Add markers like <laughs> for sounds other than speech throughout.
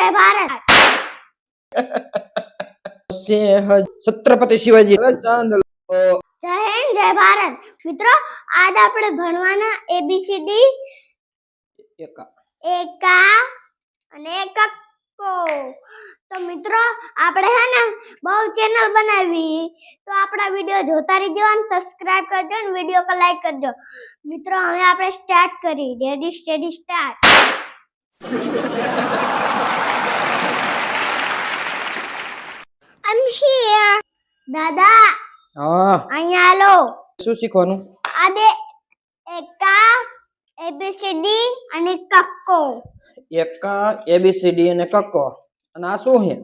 જય ભારત. સિંહ છત્રપતિ શિવાજી ચાંદ જય હિન્દ જય ભારત. મિત્રો આજ આપણે ભણવાના એબીસીડી એકા. એકા અને કક્કો તો મિત્રો આપણે હે ને બહુ ચેનલ બનાવી. તો આપણા વીડિયો જોતા રહેજો અને સબસ્ક્રાઇબ કરજો અને વીડિયો કો લાઈક કરજો. મિત્રો હવે આપણે સ્ટાર્ટ કરી. Ready steady start here. દાદા હા. અહીંયા હાલો. શું શીખવાનું? આદે એકા એબીસીડી અને કક્કો. એકા એબીસીડી અને કક્કો. અને આ શું છે?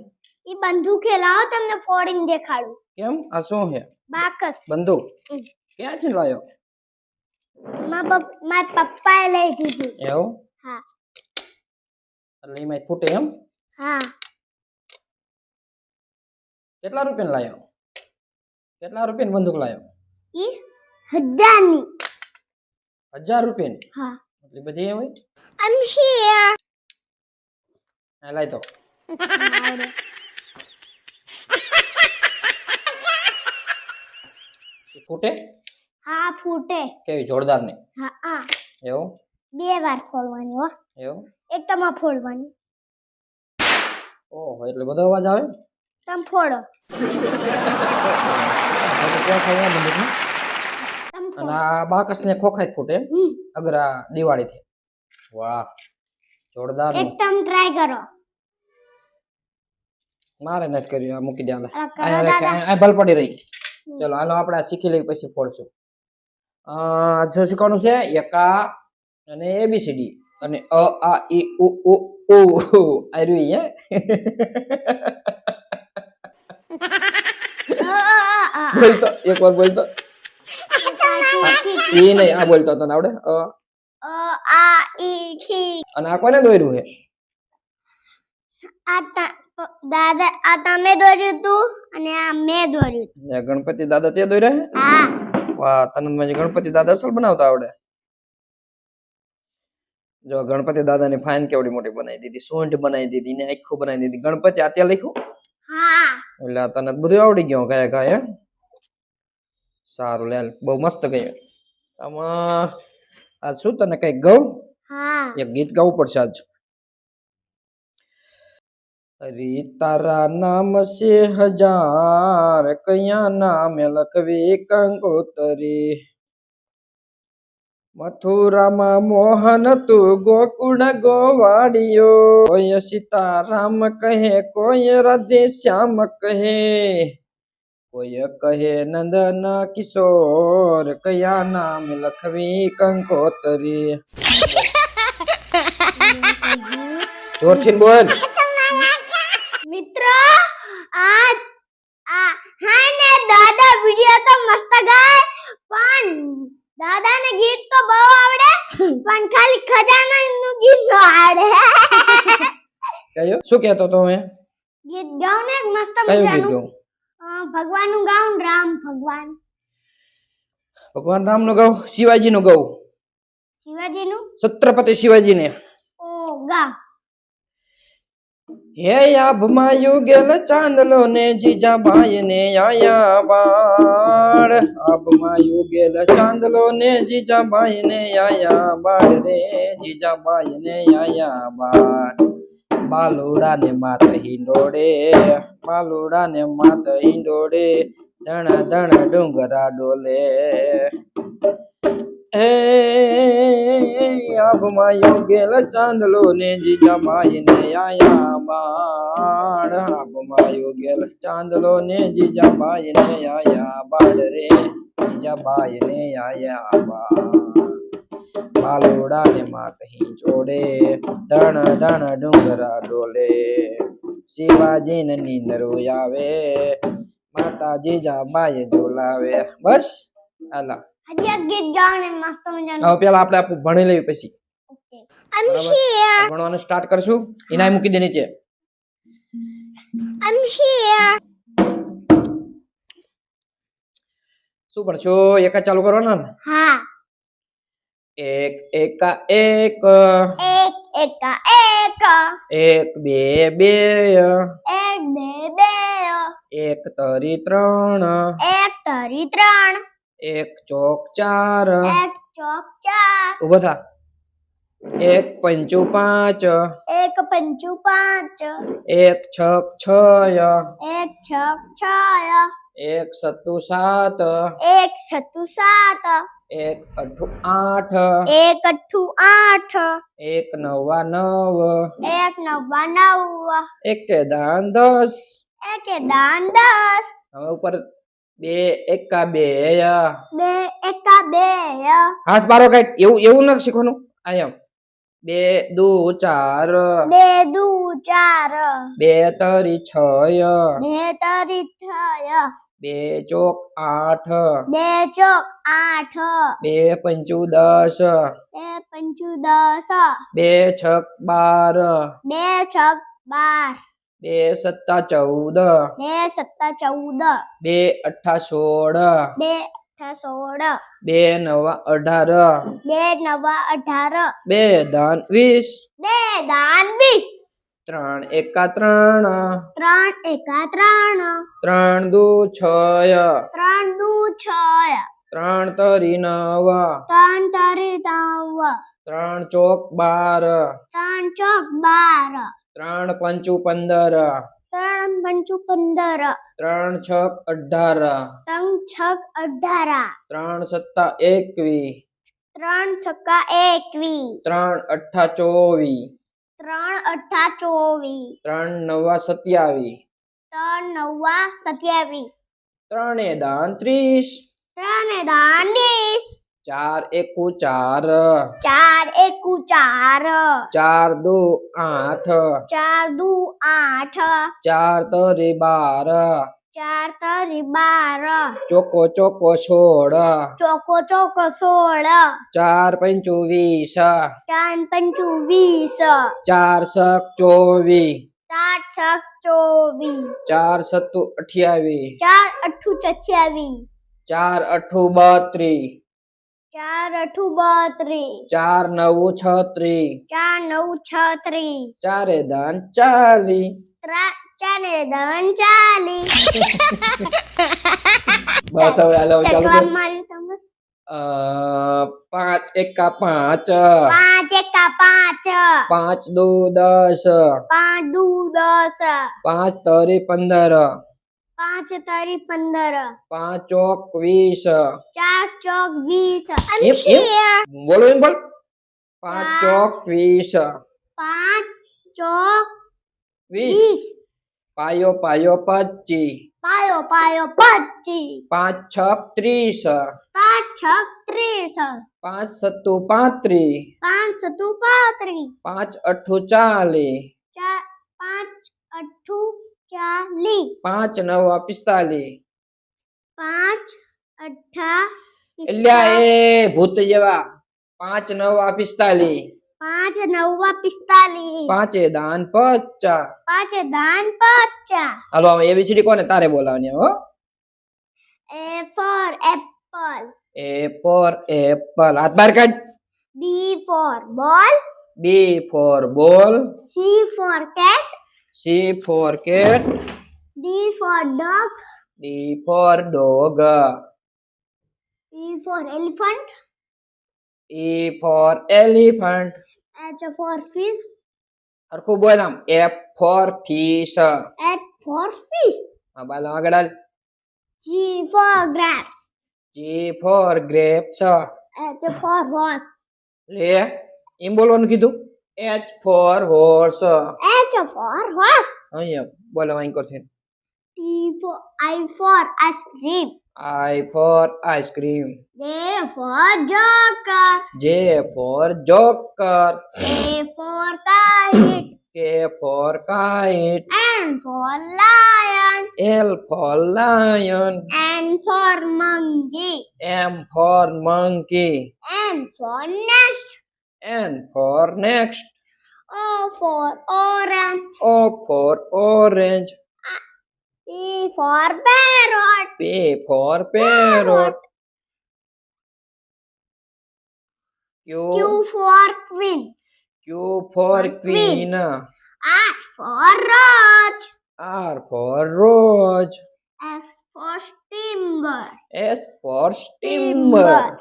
એ બંદૂક લાવો તમને ફોડીને દેખાડું. કેમ? આ શું છે? બાકસ. બંદૂક? ક્યાં છે લાયો? મારા પપ્પાએ લઈ દીધી. એવું? હા. એટલે એમાં ફૂટે એમ? હા. કેટલા રૂપિયા લાયો? કેટલા રૂપિયાની બંદૂક લાયો? એ હજારની. હજાર રૂપિયાની? હા. એટલી બધી હોય? I'm હિયર હા લાઈ તો ફૂટે? હા ફૂટે. કેવી જોરદાર ને હા. આ એવું? બે વાર ફોડવાની હો. એવું? એક તમા ફોડવાની. ઓહો એટલે બધો અવાજ આવે? તમે ફોડો આ તો ક્યાં ખાય આ બંદૂકને? તમે અને આ જ ફૂટે અગરા દિવાળી થી વાહ જોરદાર. એકદમ ટ્રાય કરો. મારે નથી કર્યું આ મૂકી દે આ ભલ પડી રહી. ચલો હાલો આપણે શીખી લઈ પછી ફોડશું. અ જો શીખવાનું છે એકા અને એબીસીડી અને અ આ ઈ ઉ ઉ ઉ આર્યું હે <laughs> અ, અ, અ, અ. બોલતો એક વાર બોલતો એ નહીં આ બોલતો તને આવડે અ અ, આ ઈ ખી અને આ કોને દોર્યું છે આ તા- દાદા આ તમે દોર્યું તું અને આ મેં દોર્યું તું. ગણપતિ દાદા તે દોર્યા હા વાહ તને મને ગણપતિ દાદા અસલ બનાવતા આવડે જો ગણપતિ દાદા ની ફાઇન કેવડી મોટી બનાવી દીધી સૂંઢ બનાવી દીધી ને આખું બનાવી દીધી ગણપતિ આ ત્યાં લખ્યું હા એટલે તને બધું આવડી ગયું કયા કયા સારું લે બહુ મસ્ત ગયું. આમાં આ શું તને કઈ ગઉં? હા. એક ગીત ગાવું પડશે આજ. અરે તારા નામ છે હજાર કયા નામે લખવી કંકોતરી? મથુરામાં મોહન તું ગોકુળ ગોવાડિયો કોઈ સીતારામ કહે કોઈ રાધે શ્યામ કહે. કોઈ કહે નંદન કિશોર કયા નામ લખવી કંકોતરી જોરથી બોલ મિત્રો આ આ હા ને દાદા વિડિયો તો મસ્ત ગાય પણ દાદાને ગીત તો બહુ આવડે પણ ખાલી ખજાના નું ગીત ન આવડે કયો શું કહેતો તો મેં ગીત ગાઉં ને એક મસ્ત કયું ગીત મજાનું ગાઉં અ, ભગવાનનું ગાઉં ને રામ ભગવાન. ભગવાન રામનું ગાઉં? શિવાજી નું ગાઉં? શિવાજીનું? છત્રપતિ શિવાજી ને ઓ ગા. હે આભમાં યુગેલ ચાંદલો ને જીજાબાઈ ને આયા બાળ. આભમાં યુગેલ ચાંદલો ને જીજાબાઈ ને આયા બાળ રે જીજાબાઈ ને આયા બાળ. બાલુડા ને માત હિંડોળે. બાલુડા ને માત હિંડોળે ધણ ધણ ડુંગરા ડોલે. હે આભમાં યોગેલ ચાંદલો ને જીજાબાઈ ને આયા બાળ આભમાં યોગેલ ચાંદલો ને જીજાબાઈ ને આયા બાળ રે જીજાબાઈ ને આયા બાળ માલોડા ને માત જોડે, ધણ ધણ ડુંગરા ડોલે. શિવાજી ને નીંદરો આવે માતા જીજાબાઈ ઝોલાવે. બસ આલા હજી એક ગીત ગાઉં મસ્ત મજાનું. હવે પેલા આપણે આપણું ભણી લઈએ પછી. આમ હિયર ભણવાનું સ્ટાર્ટ કરશું. ઇનાય મૂકી દે નીચે. આમ હિયર શું ભણશો? એક ચાલુ કરવાના હા. એક એકા એક. એક. એકા એક એક બે બે એક બે બે એક તરી ત્રણ એક તરી ત્રણ એક ચોક ચાર એક ચોક ચાર ઊભો થા. એક પંચુ પાંચ. એક પંચુ પાંચ. એક છક છ એક છક છ એક સત્તુ સાત. એક સત્તુ સાત. એક અઠ્ઠું આઠ. એક અઠ્ઠું આઠ. એક નવા નવ. એક નવા નવ. એક દાન દસ. એક દાન દસ. હવે ઉપર બે એકા બે બે એકા બે હાથ બારો કઈ એવું એવું નથી શીખવાનું. આયમ. બે દુ ચાર. બે દુ ચાર. બે તરી છ બે તરી છ બે ચોક આઠ. બે ચોક આઠ. બે પંચુ દસ. બે પંચુ દસ. બે છક બાર. બે છક બાર. બે સત્તા ચૌદ. બે સત્તા ચૌદ. બે અઠા સોળ. બે અઠા સોળ. બે નવા અઢાર. બે નવા અઢાર. બે દાન વીસ. બે દાન વીસ. ત્રણ એકા ત્રણ. ત્રણ એકા ત્રણ. ત્રણ દુ છ ત્રણ દુ છ ત્રણ તરી નવ. ત્રણ તરી નવ. ત્રણ ચોક બાર. ત્રણ ચોક બાર. ત્રણ પંચુ પંદર. ત્રણ પંચુ પંદર. ત્રણ છક અઢાર. ત્રણ છક અઢાર. ત્રણ સત્તા એકવી. ત્રણ છક્કા એકવી. ત્રણ અઠા ચોવી. ત્રણ અઠા ચોવીસ. ત્રણ નવા સત્યાવી ત્રણ નવા સત્યાવીસ. ત્રણે દાન ત્રીસ. ત્રણ દાન વીસ. ચાર એકુ ચાર. ચાર એકુ ચાર. ચાર દુ આઠ. ચાર દુ આઠ. ચાર તરી બાર. ચાર તરી બાર. ચોકો ચોકો સોળ. ચોકો ચોકો સોળ. ચાર પંચુ વીસ. ચાર પંચુ વીસ. ચાર સક ચોવીસ. ચાર છક ચોવીસ. ચાર સત્તુ અઠ્યાવીસ. ચાર અઠું છ્યાવીસ ચાર અઠું બત્રીસ. ચાર અઠું બત્રીસ. ચાર નવું છત્રીસ. ચાર નવ છત્રીસ. ચારે દાન ચાલી ત્રા- ને દવન ચાલી. બસ હવે હાલો ચાલુ કર. પાંચ એકા પાંચ. પાંચ એકા પાંચ. પાંચ દુ દસ. પાંચ દુ દસ. પાંચ તરી પંદર. પાંચ તરી પંદર. પાંચ ચોક વીસ. ચાર ચોક વીસ? બોલો એમ બોલ. પાંચ ચોક વીસ. પાંચ ચોક વીસ. પાયો પાયો પચી. પાયો પાયો પચી. પાંચ છ ત્રીસ. પાંચ છ ત્રીસ. પાંચ સત્તુ પાંત્રી. પાંચ સત્તુ પાંત્રી. પાંચ અઠ્ઠુ ચાલી. ચાર પાંચ અઠ્ઠુ ચાલી. પાંચ નવા પિસ્તાલી પાંચ અઠ્ઠા એલ્યા એ ભૂત જેવા. પાંચ નવા પિસ્તાલીસ. પાંચ નવા પિસ્તાલીસ. પાંચે દાન પચાસ. પાંચે દાન પચાસ. હાલો હવે એબીસીડી કોને તારે બોલાવવાની હો? A for apple. A for apple. હાથ બાર કાઢ. B for ball. B for ball. C for cat. C for cat. D for dog. D for dog. E for elephant E for elephant. H for fish હરખું બોલ આમ F for fish F for fish હા બાલ આગળ હાલ G for grapes G for grapes. H for horse લે એમ બોલવાનું કીધું H for horse. H for horse અહીંયા બોલો અહીં કરશે T for I for ice cream I ice cream. J for joker J for joker. K for kite K for kite. N for lion L for lion. N for monkey M for monkey. N for nest N for next. O for orange O for orange P for parrot. P for parrot. Q, Q for queen. Q for queen. R for roach. R for roach. S for steamer. S for steamer.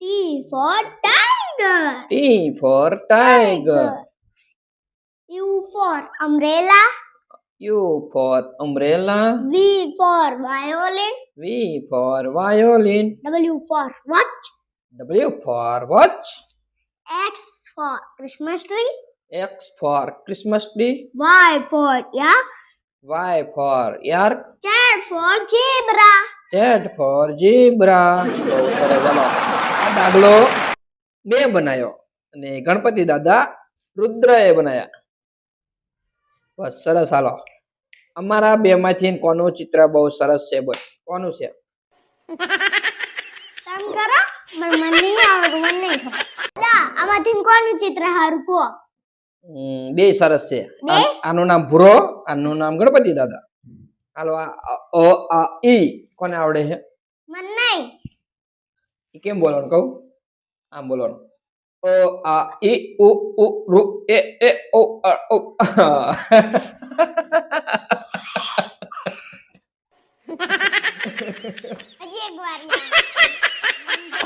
T for tiger. T for tiger. tiger. U for umbrella. U for umbrella. V for violin. V for violin. W for watch. W for watch. X for Christmas tree. X for Christmas tree. Y for yak. Y for yak. Z for zebra. Z for zebra. બહુ સરસ ચાલો આ દાખલો મેં બનાવ્યો અને ગણપતિ દાદા રુદ્રએ બનાવ્યા બસ સરસ. હાલો. અમારા બે માંથી કોનું ચિત્ર બહુ સરસ છે બોલ. કોનું છે? કામ કરો. પણ મને નહીં આવડતું મને નહીં ખબર. દાદા આમાંથી કોનું ચિત્ર હારું કો બે સરસ છે. આનું નામ ભૂરો આનું નામ ગણપતિ દાદા. હાલો આ અ, અ આ ઈ કોને આવડે છે? મને નહીં. કેમ બોલવાનું કહું? આમ બોલવાનું. અ આ ઈ ઉ ઉ રુ એ એ ઓ અ ઓ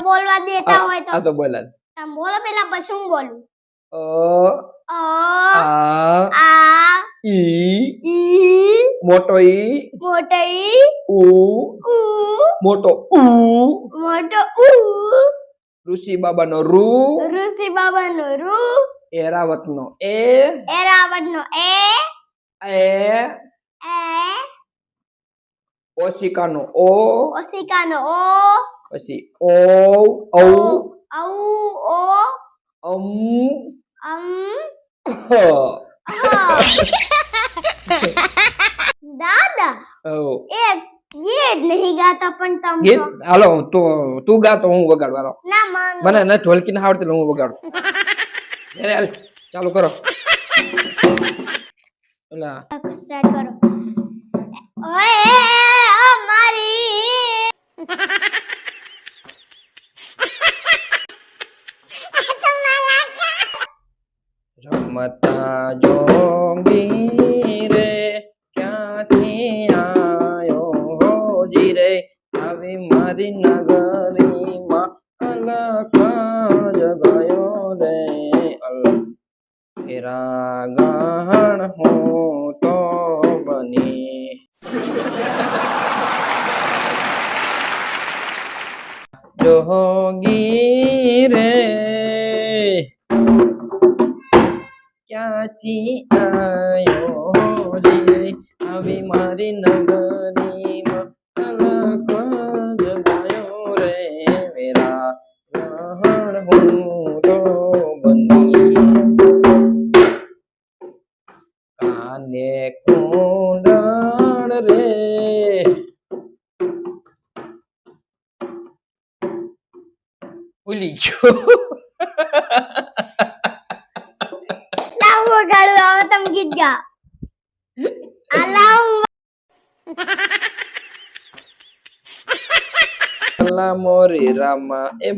બોલવા દેતા હોય તો. આ તો બોલા તમે બોલો પેલા પછી હું બોલું? અ અ આ આ ઈ ઈ મોટો ઈ મોટો ઈ ઉ ઉ મોટો ઉ મોટો ઉ ઋષિ બાબાનો રૂ ઋષિ બાબાનો રૂ એરાવતનો એ એરાવતનો એ એ એ ઓશિકાનો ઓ ઓશિકાનો ઓ પછી ઓ ઔ ઔ ઓ અમ અમ. <laughs> દાદા ઓ એક નહીં ગાતા પણ તમે ગીત હાલો તો તું ગા તો હું વગાડવા ના માનો. મને ન ઢોલકી ના આવડતી હું વગાડું. અરે હાલ ચાલુ કરો. ઓલા સ્ટાર્ટ કરો. ઓએ અમારી. રમતા જોગી. મારી નગરીમાં અલખ જગાયો રે. અલ ફેરા ગહણ હું તો બની જોગી રે. ક્યાંથી આયો રે? આવી મારી નગરીમાં ભૂલી ગયો લાવ વગાડું હવે તમે ગીત ગાઓ આ લાવ અલ્લા મોરી રામા એ